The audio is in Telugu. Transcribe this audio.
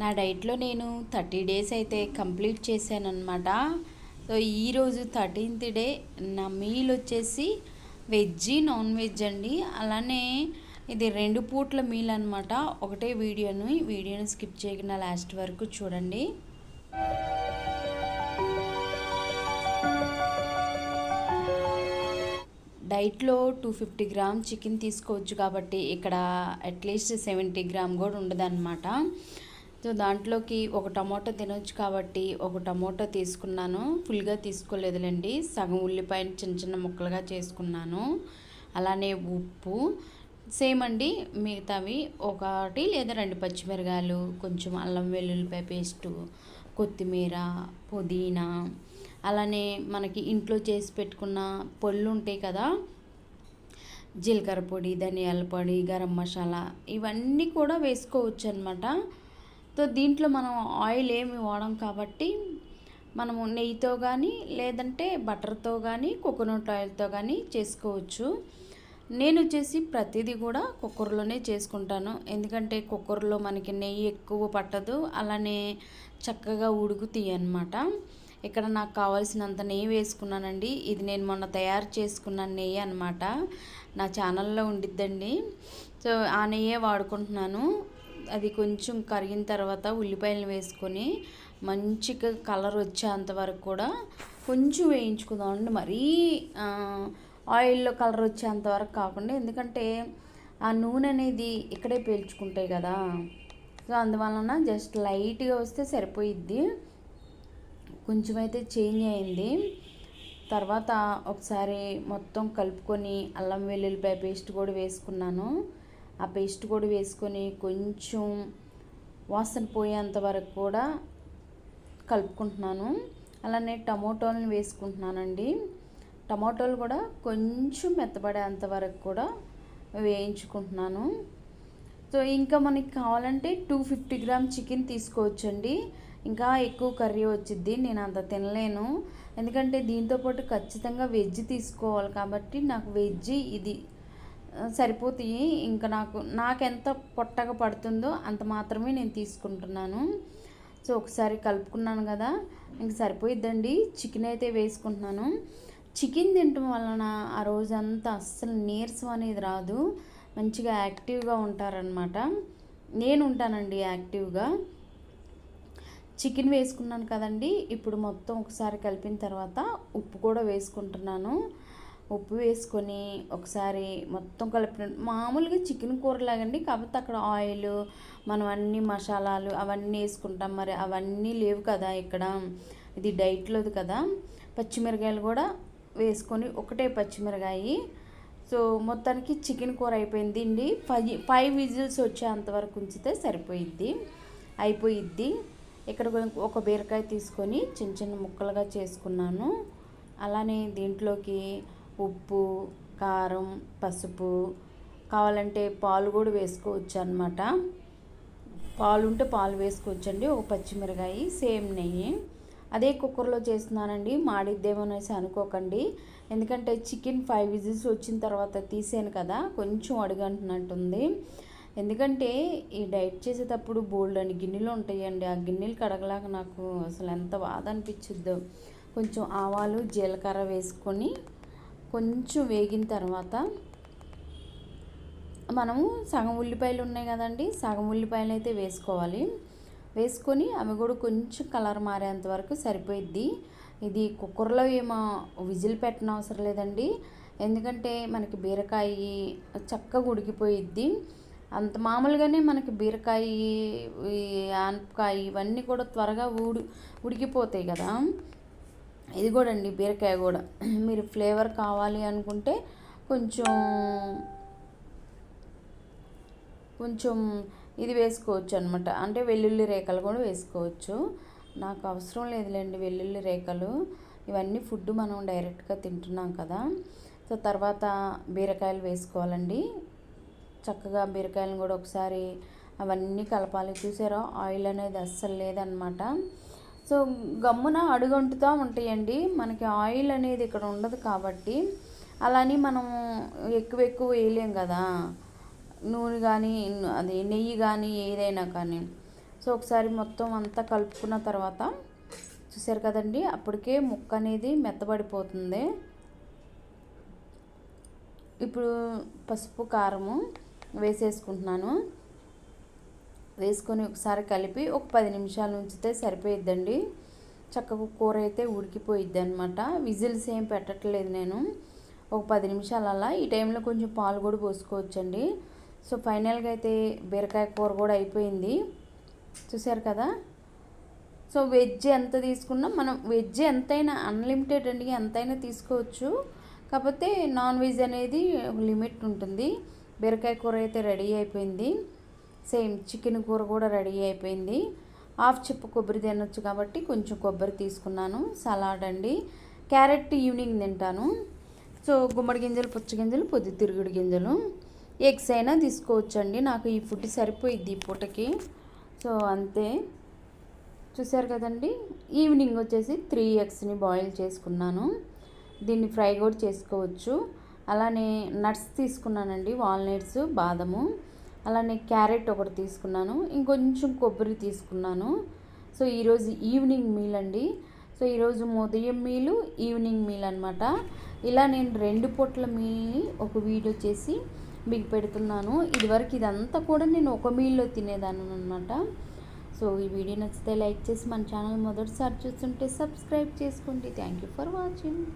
నా డైట్లో నేను థర్టీ డేస్ అయితే కంప్లీట్ చేశాను అనమాట సో ఈరోజు థర్టీన్త్ డే. నా మీల్ వచ్చేసి వెజ్ నాన్ వెజ్ అండి. అలానే ఇది రెండు పూట్ల మీల్ అనమాట ఒకటే వీడియోను వీడియోని స్కిప్ చేయకుండా లాస్ట్ వరకు చూడండి. డైట్లో టూ ఫిఫ్టీ గ్రామ్ చికెన్ తీసుకోవచ్చు కాబట్టి ఇక్కడ అట్లీస్ట్ సెవెంటీ గ్రామ్ కూడా ఉండదన్నమాట. సో దాంట్లోకి ఒక టమోటా తినొచ్చు కాబట్టి ఒక టమోటా తీసుకున్నాను. ఫుల్గా తీసుకోలేదులేండి. సగం ఉల్లిపాయని చిన్న చిన్న ముక్కలుగా చేసుకున్నాను. అలానే ఉప్పు. సేమ్ అండి మిగతావి. ఒకటి లేదా రెండు పచ్చిమిరగాయలు కొంచెం అల్లం వెల్లుల్లిపాయ పేస్టు కొత్తిమీర పుదీనా. అలానే మనకి ఇంట్లో చేసి పెట్టుకున్న పొళ్ళు ఉంటాయి కదా జీలకర్ర పొడి ధనియాల పొడి గరం మసాలా ఇవన్నీ కూడా వేసుకోవచ్చు అనమాట సో దీంట్లో మనం ఆయిల్ ఏమి వాడం కాబట్టి మనము నెయ్యితో కానీ లేదంటే బటర్తో కానీ కోకోనట్ ఆయిల్తో కానీ చేసుకోవచ్చు. నేను వచ్చేసి ప్రతిదీ కూడా కుక్కర్లోనే చేసుకుంటాను. ఎందుకంటే కుక్కర్లో మనకి నెయ్యి ఎక్కువ పట్టదు. అలానే చక్కగా ఉడుకుతాయి అన్నమాట. ఇక్కడ నాకు కావాల్సినంత నెయ్యి వేసుకున్నానండి. ఇది నేను మొన్న తయారు చేసుకున్న నెయ్యి అనమాట నా ఛానల్లో ఉండిద్దండి. సో ఆ నెయ్యే వాడుకుంటున్నాను. అది కొంచెం కరిగిన తర్వాత ఉల్లిపాయలు వేసుకొని మంచిగా కలర్ వచ్చేంత వరకు కూడా కొంచెం వేయించుకుందామండి మరీ ఆయిల్లో కలర్ వచ్చేంత వరకు కాకుండా ఎందుకంటే ఆ నూనె అనేది ఇక్కడే పీల్చుకుంటాయి కదా. సో అందువలన జస్ట్ లైట్గా వస్తే సరిపోయిద్ది. కొంచెం అయితే చేంజ్ అయింది. తర్వాత ఒకసారి మొత్తం కలుపుకొని అల్లం వెల్లుల్లిపాయ పేస్ట్ కూడా వేసుకున్నాను. ఆ పేస్ట్ కూడా వేసుకొని కొంచెం వాసన పోయేంత వరకు కూడా కలుపుకుంటున్నాను. అలానే టమోటోలను వేసుకుంటున్నానండి. టమాటోలు కూడా కొంచెం మెత్తబడేంత వరకు కూడా వేయించుకుంటున్నాను. సో ఇంకా మనకి కావాలంటే టూ ఫిఫ్టీ గ్రామ్ చికెన్ తీసుకోవచ్చండి. ఇంకా ఎక్కువ కర్రీ వచ్చిద్ది నేను అంత తినలేను. ఎందుకంటే దీంతోపాటు ఖచ్చితంగా వెజ్ తీసుకోవాలి కాబట్టి నాకు వెజ్ ఇది సరిపోతాయి. ఇంకా నాకు నాకు ఎంత పొట్టగా పడుతుందో అంత మాత్రమే నేను తీసుకుంటున్నాను. సో ఒకసారి కలుపుకున్నాను కదా ఇంక సరిపోయిద్దండి. చికెన్ అయితే వేసుకుంటున్నాను. చికెన్ తినటం వలన ఆ రోజంతా అస్సలు నీరసం అనేది రాదు. మంచిగా యాక్టివ్గా ఉంటారనమాట నేను ఉంటానండి యాక్టివ్గా. చికెన్ వేసుకున్నాను కదండి. ఇప్పుడు మొత్తం ఒకసారి కలిపిన తర్వాత ఉప్పు కూడా వేసుకుంటున్నాను. ఉప్పు వేసుకొని ఒకసారి మొత్తం కలిపిన మామూలుగా చికెన్ కూరలాగండి కాకపోతే అక్కడ ఆయిల్ మనం అన్ని మసాలాలు అవన్నీ వేసుకుంటాం మరి అవన్నీ లేవు కదా ఇక్కడ. ఇది డైట్లోది కదా. పచ్చిమిరకాయలు కూడా వేసుకొని ఒకటే పచ్చిమిరకాయ. సో మొత్తానికి చికెన్ కూర అయిపోయింది అండి. ఫైవ్ ఫైవ్ విజిల్స్ వచ్చేంతవరకు ఉంచితే సరిపోయిద్ది అయిపోయిద్ది. ఇక్కడ ఒక బీరకాయ తీసుకొని చిన్న చిన్న ముక్కలుగా చేసుకున్నాను. అలానే దీంట్లోకి ఉప్పు కారం పసుపు. కావాలంటే పాలు కూడా వేసుకోవచ్చు అనమాట పాలు ఉంటే పాలు వేసుకోవచ్చండి. ఒక పచ్చిమిరకాయ సేమ్ నెయ్యి. అదే కుక్కర్లో చేస్తున్నానండి. మాడిద్దేమనేసి అనుకోకండి. ఎందుకంటే చికెన్ ఫైవ్ విజిల్స్ వచ్చిన తర్వాత తీసాను కదా కొంచెం అడుగంటున్నట్టుంది. ఎందుకంటే ఈ డైట్ చేసేటప్పుడు బోల్డ్ అని గిన్నెలు ఉంటాయండి. ఆ గిన్నెలు కడగలాక నాకు అసలు ఎంత బాధ అనిపించుద్దో కొంచెం ఆవాలు జీలకర్ర వేసుకొని కొంచెం వేగిన తర్వాత మనము సగం ఉల్లిపాయలు ఉన్నాయి కదండి సగం ఉల్లిపాయలు అయితే వేసుకోవాలి. వేసుకొని అవి కూడా కొంచెం కలర్ మారేంత వరకు సరిపోయిద్ది. ఇది కుక్కర్లో ఏమో విజిల్ పెట్టిన అవసరం లేదండి. ఎందుకంటే మనకి బీరకాయ చక్కగా ఉడికిపోయిద్ది. అంత మామూలుగానే మనకి బీరకాయ ఆనపకాయ ఇవన్నీ కూడా త్వరగా ఊడి ఉడికిపోతాయి కదా. ఇది కూడా అండి బీరకాయ కూడా. మీరు ఫ్లేవర్ కావాలి అనుకుంటే కొంచెం కొంచెం ఇది వేసుకోవచ్చు అనమాట అంటే వెల్లుల్లి రేఖలు కూడా వేసుకోవచ్చు. నాకు అవసరం లేదులేండి వెల్లుల్లి రేఖలు ఇవన్నీ ఫుడ్ మనం డైరెక్ట్గా తింటున్నాం కదా. సో తర్వాత బీరకాయలు వేసుకోవాలండి. చక్కగా బీరకాయలను కూడా ఒకసారి అవన్నీ కలపాలి. చూసారా? ఆయిల్ అనేది అస్సలు లేదనమాట సో గమ్మున అడుగంటుతూ ఉంటాయండి. మనకి ఆయిల్ అనేది ఇక్కడ ఉండదు కాబట్టి. అలానే మనం ఎక్కువ ఎక్కువ వేయలేం కదా. నూనె కానీ అది నెయ్యి కానీ ఏదైనా కానీ. సో ఒకసారి మొత్తం అంతా కలుపుకున్న తర్వాత చూసారు కదండి అప్పటికే ముక్క అనేది మెత్తబడిపోతుంది. ఇప్పుడు పసుపు కారము వేసేసుకుంటున్నాను. వేసుకొని ఒకసారి కలిపి ఒక పది నిమిషాలు ఉంచితే సరిపోయిద్దండి. చక్కగా కూర అయితే ఉడికిపోయిద్ది అనమాట విజిల్స్ ఏం పెట్టట్లేదు నేను. ఒక పది నిమిషాలు అలా ఈ టైంలో కొంచెం పాలు కూడా పోసుకోవచ్చండి. సో ఫైనల్గా అయితే బీరకాయ కూర కూడా అయిపోయింది. చూసారు కదా? సో వెజ్ ఎంత తీసుకున్నా మనం వెజ్ ఎంతైనా అన్లిమిటెడ్ అండి ఎంతైనా తీసుకోవచ్చు. కాకపోతే నాన్ వెజ్ అనేది లిమిట్ ఉంటుంది. బీరకాయ కూర అయితే రెడీ అయిపోయింది. సేమ్ చికెన్ కూర కూడా రెడీ అయిపోయింది. హాఫ్ చెప్పు కొబ్బరి తినొచ్చు కాబట్టి కొంచెం కొబ్బరి తీసుకున్నాను. సలాడ్ అండి. క్యారెట్ ఈవినింగ్ తింటాను. సో గుమ్మడి గింజలు పుచ్చ గింజలు పొద్దు తిరుగుడు గింజలు. ఎగ్స్ అయినా తీసుకోవచ్చండి. నాకు ఈ ఫుడ్ సరిపోయిద్ది ఈ పూటకి. సో అంతే. చూసారు కదండి? ఈవినింగ్ వచ్చేసి త్రీ ఎగ్స్ని బాయిల్ చేసుకున్నాను. దీన్ని ఫ్రై కూడా చేసుకోవచ్చు. అలానే నట్స్ తీసుకున్నానండి. వాల్నట్స్ బాదము. అలానే క్యారెట్ ఒకటి తీసుకున్నాను. ఇంకొంచెం కొబ్బరి తీసుకున్నాను. సో ఈరోజు ఈవినింగ్ మీల్ అండి. సో ఈరోజు ఉదయం మీలు ఈవినింగ్ మీల్ అనమాట ఇలా నేను రెండు పూట్ల మీల్ని ఒక వీడియో చేసి మీకు పెడుతున్నాను. ఇదివరకు ఇదంతా కూడా నేను ఒక మీల్లో తినేదాన్ని అనమాట సో ఈ వీడియో నచ్చితే లైక్ చేసి మన ఛానల్ మొదటిసారి చూస్తుంటే సబ్స్క్రైబ్ చేసుకోండి. Thank you for watching.